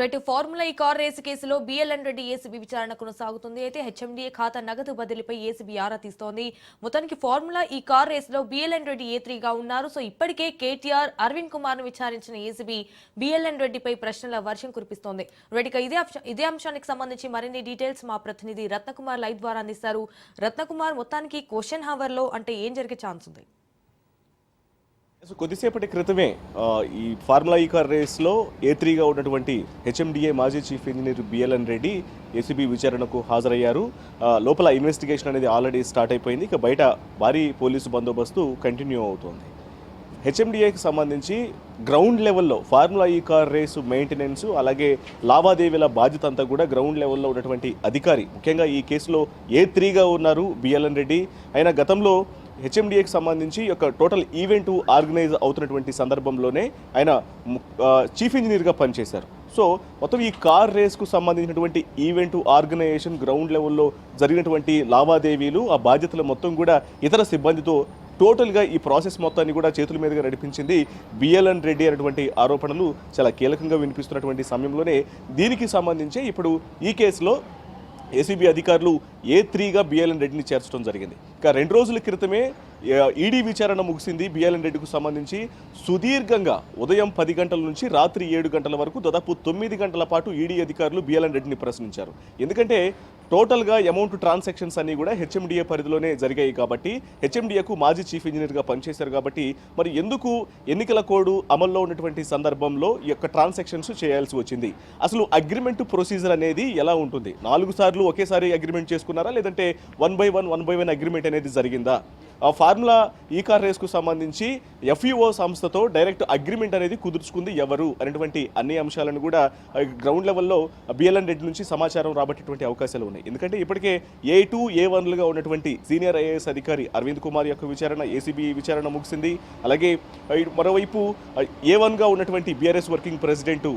Right formula E car race కేసులో BLN Reddy ACB విచారణ కొనసాగుతుంది. అయితే హెచ్ఎండిఏ ఖాతా నగదు బదిలీపై ఏసీబీ ఆరా తీస్తోంది. మొత్తానికి ఫార్ములా ఈ కార్ రేసులో బిఎల్ఎన్ రెడ్డి ఏ త్రీగా ఉన్నారు. సో ఇప్పటికే కేటీఆర్ అరవింద్ కుమార్ను విచారించిన ఏసీబీ బిఎల్ఎన్ రెడ్డిపై ప్రశ్నల వర్షం కురిపిస్తోంది. రెడ్డిక ఇదే ఇదే అంశానికి సంబంధించి మరిన్ని డీటెయిల్స్ మా ప్రతినిధి రత్నకుమార్ లైవ్ ద్వారా అందిస్తారు. రత్నకుమార్ మొత్తానికి క్వశ్చన్ హవర్లో అంటే ఏం జరిగే ఛాన్స్ ఉంది? సో కొద్దిసేపటి క్రితమే ఈ ఫార్ములా ఈ కార్ రేస్లో ఏ త్రీగా ఉన్నటువంటి హెచ్ఎండిఏ మాజీ chief engineer BLN Reddy ACB విచారణకు హాజరయ్యారు. లోపల ఇన్వెస్టిగేషన్ అనేది ఆల్రెడీ స్టార్ట్ అయిపోయింది. ఇక బయట భారీ పోలీసు బందోబస్తు కంటిన్యూ అవుతోంది. హెచ్ఎండిఏకి సంబంధించి గ్రౌండ్ లెవెల్లో ఫార్ములా ఈ కార్ రేసు మెయింటెనెన్స్ అలాగే లావాదేవీల బాధ్యత అంతా కూడా గ్రౌండ్ లెవెల్లో ఉన్నటువంటి అధికారి ముఖ్యంగా ఈ కేసులో ఏ త్రీగా ఉన్నారు బిఎల్ఎన్ రెడ్డి. ఆయన గతంలో హెచ్ఎండిఏకి సంబంధించి యొక్క టోటల్ ఈవెంట్ ఆర్గనైజ్ అవుతున్నటువంటి సందర్భంలోనే ఆయన చీఫ్ ఇంజనీర్గా పనిచేశారు. సో మొత్తం ఈ కార్ రేస్కు సంబంధించినటువంటి ఈవెంట్ ఆర్గనైజేషన్ గ్రౌండ్ లెవెల్లో జరిగినటువంటి లావాదేవీలు ఆ బాధ్యతలు మొత్తం కూడా ఇతర సిబ్బందితో టోటల్గా ఈ ప్రాసెస్ మొత్తాన్ని కూడా చేతుల మీదుగా నడిపించింది బిఎల్ఎన్ రెడ్డి అనేటువంటి ఆరోపణలు చాలా కీలకంగా వినిపిస్తున్నటువంటి సమయంలోనే దీనికి సంబంధించి ఇప్పుడు ఈ కేసులో ఏసీబీ అధికారులు ఏ త్రీగా బిఎల్ఎన్ రెడ్డిని చేర్చడం జరిగింది. ఇక రెండు రోజుల క్రితమే ఈడీ విచారణ ముగిసింది. బిఎల్ఎన్ రెడ్డికి సంబంధించి సుదీర్ఘంగా ఉదయం పది గంటల నుంచి రాత్రి ఏడు గంటల వరకు దాదాపు తొమ్మిది గంటల పాటు ఈడీ అధికారులు బిఎల్ఎన్ రెడ్డిని ప్రశ్నించారు. ఎందుకంటే టోటల్గా అమౌంట్ ట్రాన్సాక్షన్స్ అన్నీ కూడా హెచ్ఎండిఏ పరిధిలోనే జరిగాయి కాబట్టి హెచ్ఎండిఏకు మాజీ చీఫ్ ఇంజనీర్గా పనిచేశారు కాబట్టి మరి ఎందుకు ఎన్నికల కోడ్ అమల్లో ఉన్నటువంటి సందర్భంలో ఈ యొక్క ట్రాన్సాక్షన్స్ చేయాల్సి వచ్చింది? అసలు అగ్రిమెంట్ ప్రొసీజర్ అనేది ఎలా ఉంటుంది? నాలుగు సార్లు ఒకేసారి అగ్రిమెంట్ చేసుకున్నారా? లేదంటే one by one one by one agreement అనేది జరిగిందా? ఫార్ములా ఈ కార్ రేస్కు సంబంధించి ఎఫ్ఈఓ సంస్థతో డైరెక్ట్ అగ్రిమెంట్ అనేది కుదుర్చుకుంది ఎవరు అనేటువంటి అన్ని అంశాలను కూడా గ్రౌండ్ లెవెల్లో బిఎల్ఎన్ రెడ్డి నుంచి సమాచారం రాబట్టేటువంటి అవకాశాలు ఉన్నాయి. ఎందుకంటే ఇప్పటికే ఏ టూ ఏ వన్లుగా ఉన్నటువంటి సీనియర్ ఐఏఎస్ అధికారి అరవింద్ కుమార్ యొక్క విచారణ ఏసీబీ విచారణ ముగిసింది. అలాగే మరోవైపు ఏ వన్గా ఉన్నటువంటి బీఆర్ఎస్ వర్కింగ్ ప్రెసిడెంట్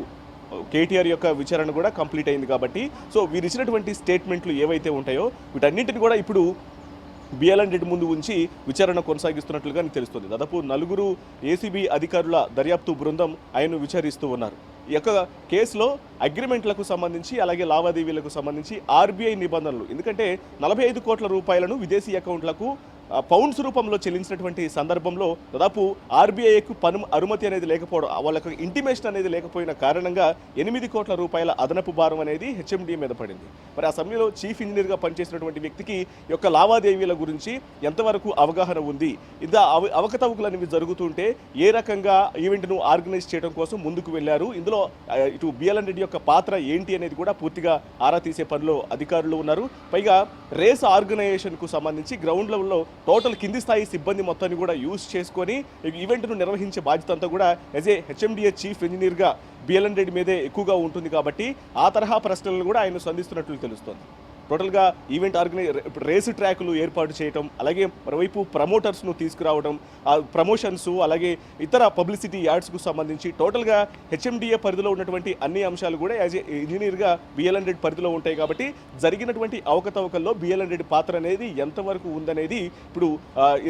కేటీఆర్ యొక్క విచారణ కూడా కంప్లీట్ అయింది కాబట్టి సో వీరిచ్చినటువంటి స్టేట్మెంట్లు ఏవైతే ఉంటాయో వీటన్నింటిని కూడా ఇప్పుడు బిఎల్ఎన్ రెడ్డి ముందు ఉంచి విచారణ కొనసాగిస్తున్నట్లుగా నాకు తెలుస్తుంది. దాదాపు నలుగురు ఏసీబీ అధికారుల దర్యాప్తు బృందం ఆయన్ను విచారిస్తూ ఉన్నారు. ఈ యొక్క కేసులో అగ్రిమెంట్లకు సంబంధించి అలాగే లావాదేవీలకు సంబంధించి ఆర్బీఐ నిబంధనలు ఎందుకంటే నలభై ఐదు కోట్ల రూపాయలను విదేశీ అకౌంట్లకు పౌండ్స్ రూపంలో చెల్లించినటువంటి సందర్భంలో దాదాపు ఆర్బీఐకు పను అనుమతి అనేది లేకపోవడం వాళ్ళకు ఇంటిమేషన్ అనేది లేకపోయిన కారణంగా ఎనిమిది కోట్ల రూపాయల అదనపు భారం అనేది హెచ్ఎండి మీద పడింది. మరి ఆ సమయంలో చీఫ్ ఇంజనీర్గా పనిచేసినటువంటి వ్యక్తికి యొక్క లావాదేవీల గురించి ఎంతవరకు అవగాహన ఉంది? ఇంత అవ అవకతవకలు అనేవి జరుగుతుంటే ఏ రకంగా ఈవెంట్ను ఆర్గనైజ్ చేయడం కోసం ముందుకు వెళ్ళారు? ఇందులో ఇటు బిఎల్ఎన్ రెడ్డి యొక్క పాత్ర ఏంటి అనేది కూడా పూర్తిగా ఆరా తీసే పనిలో అధికారులు ఉన్నారు. పైగా రేస్ ఆర్గనైజేషన్కు సంబంధించి గ్రౌండ్ లెవెల్లో టోటల్ కింది స్థాయి సిబ్బంది మొత్తాన్ని కూడా యూజ్ చేసుకొని ఈవెంట్ను నిర్వహించే బాధ్యత అంతా కూడా యాజ్ ఏ హెచ్ఎండిఏ చీఫ్ ఇంజనీర్గా బిఎల్ఎన్ రెడ్డి మీదే ఎక్కువగా ఉంటుంది కాబట్టి ఆ తరహా ప్రశ్నలను కూడా ఆయన సంధిస్తున్నట్లు తెలుస్తోంది. టోటల్గా ఈవెంట్ ఆర్గనై రేసు ట్రాకులు ఏర్పాటు చేయటం అలాగే మరోవైపు ప్రమోటర్స్ను తీసుకురావడం ఆ ప్రమోషన్స్ అలాగే ఇతర పబ్లిసిటీ యాడ్స్కు సంబంధించి టోటల్గా హెచ్ఎండిఏ పరిధిలో ఉన్నటువంటి అన్ని అంశాలు కూడా యాజ్ ఏ ఇంజనీర్గా బిఎల్ హండ్రెడ్ పరిధిలో ఉంటాయి కాబట్టి జరిగినటువంటి అవకతవకల్లో బిఎల్ హండ్రెడ్ పాత్ర అనేది ఎంతవరకు ఉందనేది ఇప్పుడు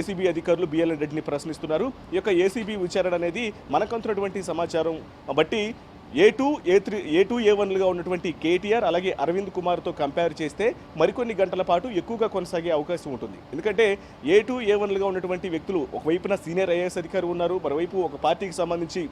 ఏసీబీ అధికారులు బిఎల్ హండ్రెడ్ని ప్రశ్నిస్తున్నారు. ఈ యొక్క ఏసీబీ విచారణ అనేది మనకంతున్నటువంటి సమాచారం. బట్టి A two A three A two A వన్లుగా ఉన్నటువంటి కేటీఆర్ అలాగే అరవింద్ కుమార్తో కంపేర్ చేస్తే మరికొన్ని గంటల పాటు ఎక్కువగా కొనసాగే అవకాశం ఉంటుంది. ఎందుకంటే ఏ టూ ఏ వన్లుగా ఉన్నటువంటి వ్యక్తులు ఒకవైపున సీనియర్ ఐఏఎస్ అధికారి ఉన్నారు మరోవైపు ఒక పార్టీకి సంబంధించి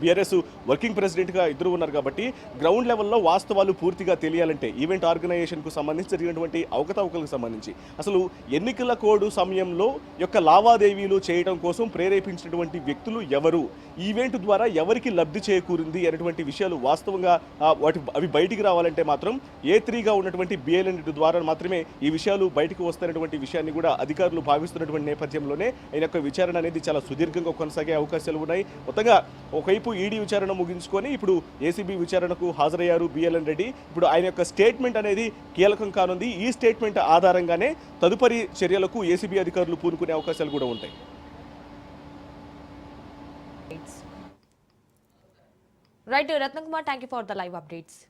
బీఆర్ఎస్ వర్కింగ్ ప్రెసిడెంట్గా ఇద్దరు ఉన్నారు కాబట్టి గ్రౌండ్ లెవెల్లో వాస్తవాలు పూర్తిగా తెలియాలంటే ఈవెంట్ ఆర్గనైజేషన్కు సంబంధించి జరిగినటువంటి అవకతవకలకు సంబంధించి. అసలు ఎన్నికల కోడ్ సమయంలో యొక్క లావాదేవీలు చేయడం కోసం ప్రేరేపించినటువంటి వ్యక్తులు ఎవరు? ఈవెంట్ ద్వారా ఎవరికి లబ్ధి చేకూరింది అనేటువంటి విషయాలు వాస్తవంగా వాటి అవి బయటికి రావాలంటే మాత్రం ఏ త్రీగా ఉన్నటువంటి బిఎల్ఎన్ ద్వారా మాత్రమే ఈ విషయాలు బయటకు వస్తున్నటువంటి విషయాన్ని కూడా అధికారులు భావిస్తున్నటువంటి నేపథ్యంలోనే ఆయన యొక్క విచారణ అనేది చాలా సుదీర్ఘంగా కొనసాగే అవకాశాలు ఉన్నాయి. మొత్తంగా ఒకవైపు ఈడీ విచారణ ముగించుకొని ఇప్పుడు ఏసీబీ విచారణకు హాజరయ్యారు బిఎల్ఎన్ రెడ్డి. ఇప్పుడు ఆయన యొక్క స్టేట్మెంట్ అనేది కీలకం కానుంది. ఈ స్టేట్మెంట్ ఆధారంగానే తదుపరి చర్యలకు ఏసీబీ అధికారులు పూనుకునే అవకాశాలు కూడా ఉంటాయి. updates. Right, Ratnakumar. Thank you for the live updates.